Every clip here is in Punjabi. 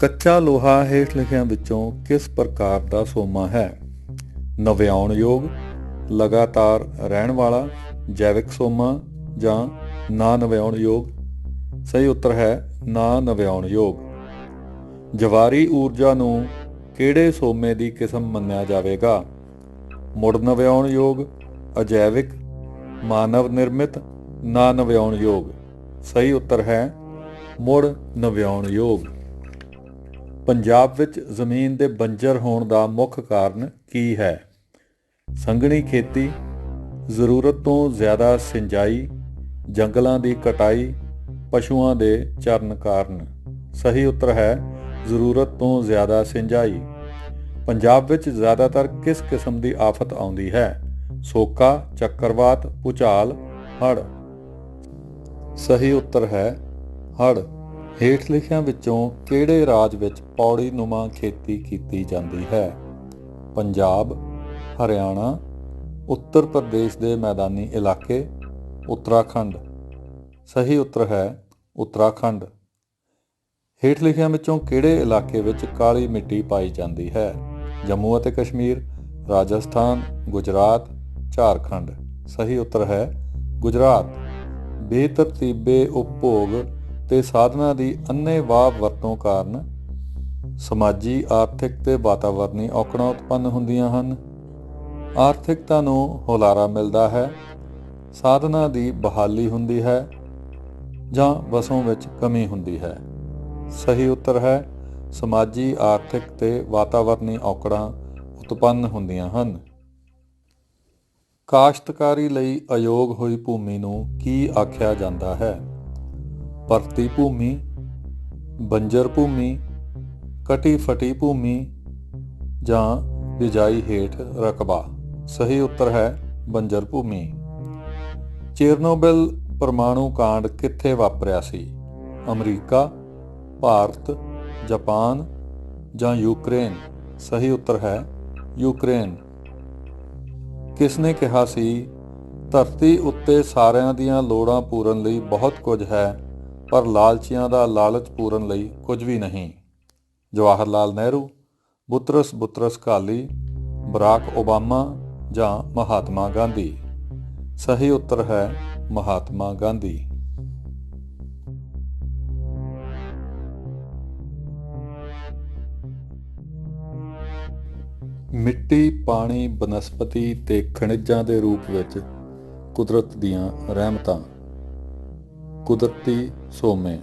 ਕੱਚਾ ਲੋਹਾ ਹੇਠ ਲਿਖਿਆਂ ਵਿੱਚੋਂ ਕਿਸ ਪ੍ਰਕਾਰ ਦਾ ਸੋਮਾ ਹੈ? ਨਵਿਆਉਣ ਯੋਗ, ਲਗਾਤਾਰ ਰਹਿਣ ਵਾਲਾ, ਜੈਵਿਕ ਸੋਮਾ ਜਾਂ ਨਾ ਨਵਿਆਉਣ ਯੋਗ? ਸਹੀ ਉੱਤਰ ਹੈ ਨਾ ਨਵਿਆਉਣ ਯੋਗ। ਜਵਾਰੀ ਊਰਜਾ ਨੂੰ ਕਿਹੜੇ ਸੋਮੇ ਦੀ ਕਿਸਮ ਮੰਨਿਆ ਜਾਵੇਗਾ? ਮੁੜ ਨਵਿਆਉਣ ਯੋਗ, ਅਜੈਵਿਕ, ਮਾਨਵ ਨਿਰਮਿਤ, ਨਾ ਨਵਿਆਉਣ ਯੋਗ? ਸਹੀ ਉੱਤਰ ਹੈ ਮੁੜ ਨਵਿਆਉਣ ਯੋਗ। ਪੰਜਾਬ ਵਿੱਚ ਜ਼ਮੀਨ ਦੇ ਬੰਜਰ ਹੋਣ ਦਾ ਮੁੱਖ ਕਾਰਨ ਕੀ ਹੈ? ਸੰਘਣੀ ਖੇਤੀ, ਜ਼ਰੂਰਤ ਤੋਂ ਜ਼ਿਆਦਾ ਸਿੰਜਾਈ, ਜੰਗਲਾਂ ਦੀ ਕਟਾਈ, ਪਸ਼ੂਆਂ ਦੇ ਚਰਨ ਕਾਰਨ। ਸਹੀ ਉੱਤਰ ਹੈ, ਜ਼ਰੂਰਤ ਤੋਂ ਜ਼ਿਆਦਾ ਸਿੰਜਾਈ। ਪੰਜਾਬ ਵਿੱਚ ਜ਼ਿਆਦਾਤਰ ਕਿਸ ਕਿਸਮ ਦੀ ਆਫਤ ਆਉਂਦੀ ਹੈ? ਸੋਕਾ, ਚੱਕਰਵਾਤ, ਭੂਚਾਲ, ਹੜ੍ਹ। ਸਹੀ ਉੱਤਰ ਹੈ, ਹੜ੍ਹ। ਹੇਠ ਲਿਖਿਆਂ ਵਿੱਚੋਂ ਕਿਹੜੇ ਰਾਜ ਵਿੱਚ ਪੌੜੀ ਨੁਮਾ ਖੇਤੀ ਕੀਤੀ ਜਾਂਦੀ ਹੈ? ਪੰਜਾਬ, ਹਰਿਆਣਾ, ਉੱਤਰ ਪ੍ਰਦੇਸ਼ ਦੇ ਮੈਦਾਨੀ ਇਲਾਕੇ, ਉੱਤਰਾਖੰਡ। ਸਹੀ ਉੱਤਰ ਹੈ ਉੱਤਰਾਖੰਡ। ਹੇਠ ਲਿਖਿਆਂ ਵਿੱਚੋਂ ਕਿਹੜੇ ਇਲਾਕੇ ਵਿੱਚ ਕਾਲੀ ਮਿੱਟੀ ਪਾਈ ਜਾਂਦੀ ਹੈ? ਜੰਮੂ ਅਤੇ ਕਸ਼ਮੀਰ, ਰਾਜਸਥਾਨ, ਗੁਜਰਾਤ, ਝਾਰਖੰਡ। ਸਹੀ ਉੱਤਰ ਹੈ ਗੁਜਰਾਤ। ਬੇਤਰਤੀਬੇ ਉਪਭੋਗ ਤੇ ਸਾਧਨਾਂ ਦੀ ਅੰਨ੍ਹੇਵਾਹ ਵਰਤੋਂ ਕਾਰਨ ਸਮਾਜੀ, ਆਰਥਿਕ ਤੇ ਵਾਤਾਵਰਣੀ ਔਕੜਾਂ ਉਤਪੰਨ ਹੁੰਦੀਆਂ ਹਨ। ਆਰਥਿਕਤਾ ਨੂੰ ਹੁਲਾਰਾ ਮਿਲਦਾ ਹੈ, ਸਾਧਨਾਂ ਦੀ ਬਹਾਲੀ ਹੁੰਦੀ ਹੈ ਜਾਂ ਵਸੋਂ ਵਿੱਚ ਕਮੀ ਹੁੰਦੀ ਹੈ। ਸਹੀ ਉੱਤਰ ਹੈ, ਸਮਾਜੀ, ਆਰਥਿਕ ਤੇ ਵਾਤਾਵਰਣੀ ਔਕੜਾਂ ਉਤਪੰਨ ਹੁੰਦੀਆਂ ਹਨ। ਕਾਸ਼ਤਕਾਰੀ ਲਈ ਅਯੋਗ ਹੋਈ ਭੂਮੀ ਨੂੰ ਕੀ ਆਖਿਆ ਜਾਂਦਾ ਹੈ? ਪਰਤੀ ਭੂਮੀ, ਬੰਜਰ ਭੂਮੀ ਕਟੀ ਫਟੀ ਭੂਮੀ ਜਾਂ ਬਿਜਾਈ ਹੇਠ ਰਕਬਾ। ਸਹੀ ਉੱਤਰ ਹੈ ਬੰਜਰ ਭੂਮੀ। ਚੇਰਨੋਬਿਲ ਪਰਮਾਣੂ ਕਾਂਡ ਕਿੱਥੇ ਵਾਪਰਿਆ ਸੀ? ਅਮਰੀਕਾ, ਭਾਰਤ, ਜਾਪਾਨ ਜਾਂ ਯੂਕਰੇਨ? ਸਹੀ ਉੱਤਰ ਹੈ ਯੂਕਰੇਨ। ਕਿਸ ਨੇ ਕਿਹਾ ਸੀ, ਧਰਤੀ ਉੱਤੇ ਸਾਰਿਆਂ ਦੀਆਂ ਲੋੜਾਂ ਪੂਰਨ ਲਈ ਬਹੁਤ ਕੁਝ ਹੈ ਪਰ ਲਾਲਚੀਆਂ ਦਾ ਲਾਲਚ ਪੂਰਨ ਲਈ ਕੁਝ ਵੀ ਨਹੀਂ। Jawahar Lal Nehru, Boutros Boutros Ghali, Barack Obama ਜਾਂ ਮਹਾਤਮਾ ਗਾਂਧੀ। ਸਹੀ ਉੱਤਰ ਹੈ ਮਹਾਤਮਾ ਗਾਂਧੀ। ਮਿੱਟੀ, ਪਾਣੀ, ਬਨਸਪਤੀ ਤੇ ਖਣਿਜਾਂ ਦੇ ਰੂਪ ਵਿੱਚ ਕੁਦਰਤ ਦੀਆਂ ਰਹਿਮਤਾਂ। ਕੁਦਰਤੀ ਸੋਮੇ।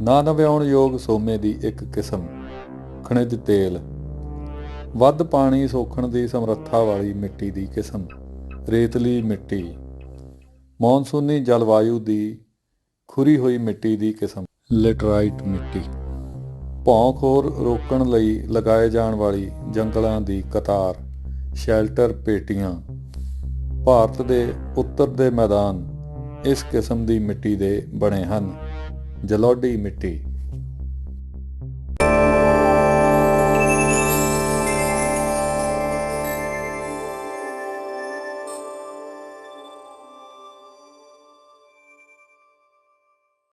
ਨਾ ਨਵਿਆਉਣ ਯੋਗ ਸੋਮੇ ਦੀ ਇੱਕ ਕਿਸਮ, ਖਣਿਜ ਤੇਲ। ਵੱਧ ਪਾਣੀ ਸੋਖਣ ਦੀ ਸਮਰੱਥਾ ਵਾਲੀ ਮਿੱਟੀ ਦੀ ਕਿਸਮ, ਰੇਤਲੀ ਮਿੱਟੀ। ਮੌਨਸੂਨੀ ਜਲਵਾਯੂ ਦੀ ਖੁਰੀ ਹੋਈ ਮਿੱਟੀ ਦੀ ਕਿਸਮ, ਲੈਟਰਾਈਟ ਮਿੱਟੀ। ਭੌਂਖੋਰ ਰੋਕਣ ਲਈ ਲਗਾਏ ਜਾਣ ਵਾਲੀ ਜੰਗਲਾਂ ਦੀ ਕਤਾਰ, ਸ਼ੈਲਟਰ ਪੇਟੀਆਂ। ਭਾਰਤ ਦੇ ਉੱਤਰ ਦੇ ਮੈਦਾਨ ਇਸ ਕਿਸਮ ਦੀ ਮਿੱਟੀ ਦੇ ਬਣੇ ਹਨ। ਜਲੋਢੀ ਮਿੱਟੀ